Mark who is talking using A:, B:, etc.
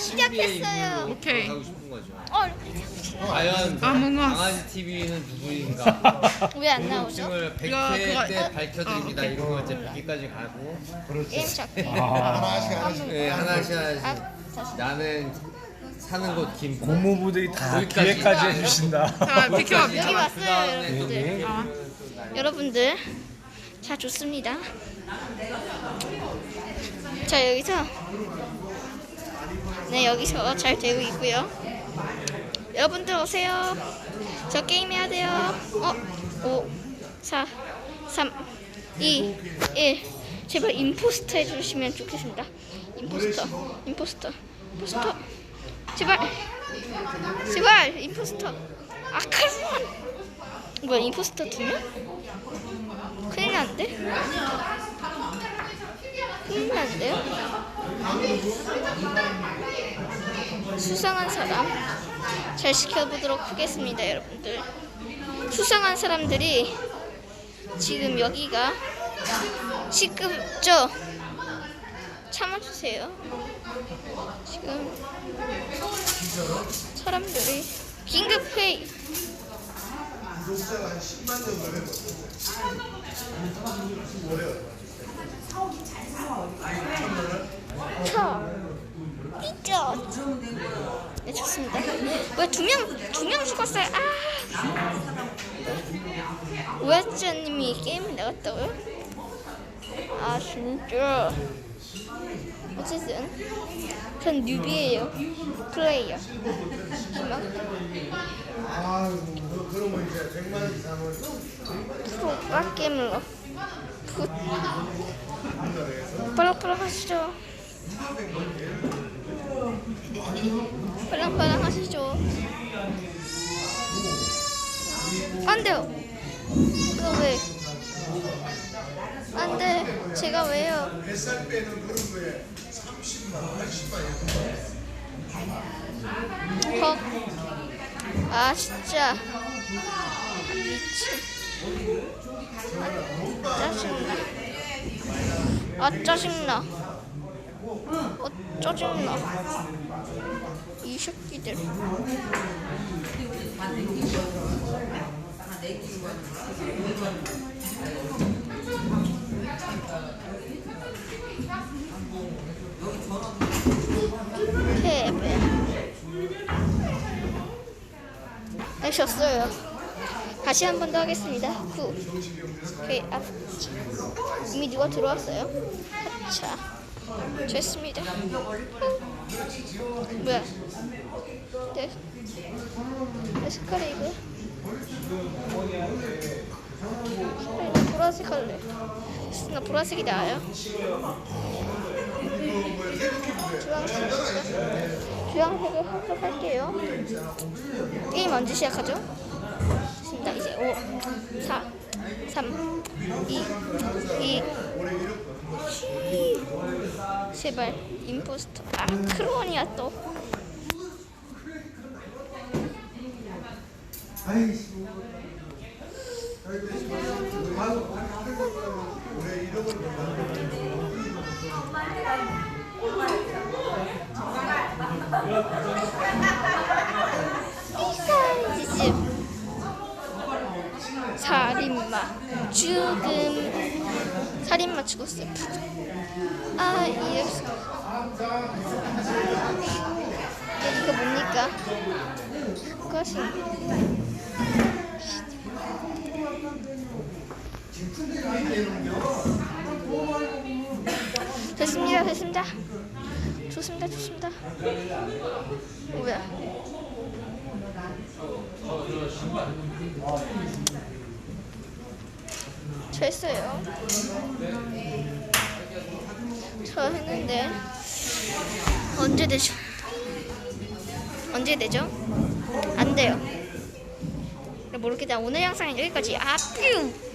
A: 시작했어요.
B: 오케이.
C: 하고 싶은 거죠.
A: 어, 이렇게
C: 과연
B: 아몽어스.
C: 강아지 TV는 누구인가?
A: 왜 안 나오죠?
C: 지금을
B: 이거
C: 100회
B: 그거-
C: 때
B: 어,
C: 밝혀드립니다.
B: 어,
C: 이런 거 이제 100회까지 가고
A: 게임 찾기.
D: 하나씩 하나씩
C: 네, 하나씩 하나씩
A: 아, 다시.
C: 나는 사는 곳 김.
D: 고모부들이 다
C: 거기까지.
D: 기회까지 해주신다.
B: 자, 비켜,
A: 여기
B: 비켜.
A: 왔어요,
C: 그 다음에 또
A: 여러분들.
B: 아,
A: 여러분들, 자 좋습니다. 자 여기서 네 여기서 잘 되고 있고요. 여러분들 오세요. 저 게임 해야 돼요. 어, 5, 4, 3, 2, 1. 제발 임포스터 해주시면 좋겠습니다. 임포스터, 임포스터, 임포스터. 제발, 제발 임포스터. 아카스만. 뭐야 임포스터 두 명? 큰일 났는데? 큰일 났는데요? 수상한 사람? 잘 지켜보도록 하겠습니다 여러분들. 수상한 사람들이 지금 여기가 시급죠? 참아주세요. 지금 사람들이 긴급 회의 쳐. 삐져. 네, 좋습니다. 왜 두 명, 두 명 죽었어요? 아. 우아짜님이 게임을 나갔다고요? 아, 진짜. 어쨌든, 전 뉴비예요. 플레이어. 프로 빡게임러. 굿. 빨랑빨랑 하시죠. 빨랑빨랑 하시죠. 안 돼요. 이거 왜? 안 돼. 제가 왜요? 헉. 아, 진짜. 미친. 아, 짜증나. 아 짜증나. 어 짜증나. 이 새끼들. 패배. 네, 졌어요. 다시 한 번 더 하겠습니다. 9. 오케이, 앞. 이미 누가 들어왔어요? 자, 됐습니다. 뭐야? 네. 에스카레이브. 나 보라색 할래. 나 보라색이 나아요. 주황색입니다. 주황색을 하도록 할게요. 게임 언제 시작하죠? 됐습니다. 이제 5, 4, 3, 2, 2, 제발 임포스터 아 크로니아 또 이사 이즈 살인마. 죽음. 살인마 죽었어요. 아 이럴 수가 이거 뭡니까? 그것이 됐습니다 됐습니다 좋습니다 좋습니다 어, 뭐야 저 했어요 저 했는데 언제 되죠? 언제 되죠? 안 돼요. 모르겠다. 오늘 영상은 여기까지. 아, 뾰!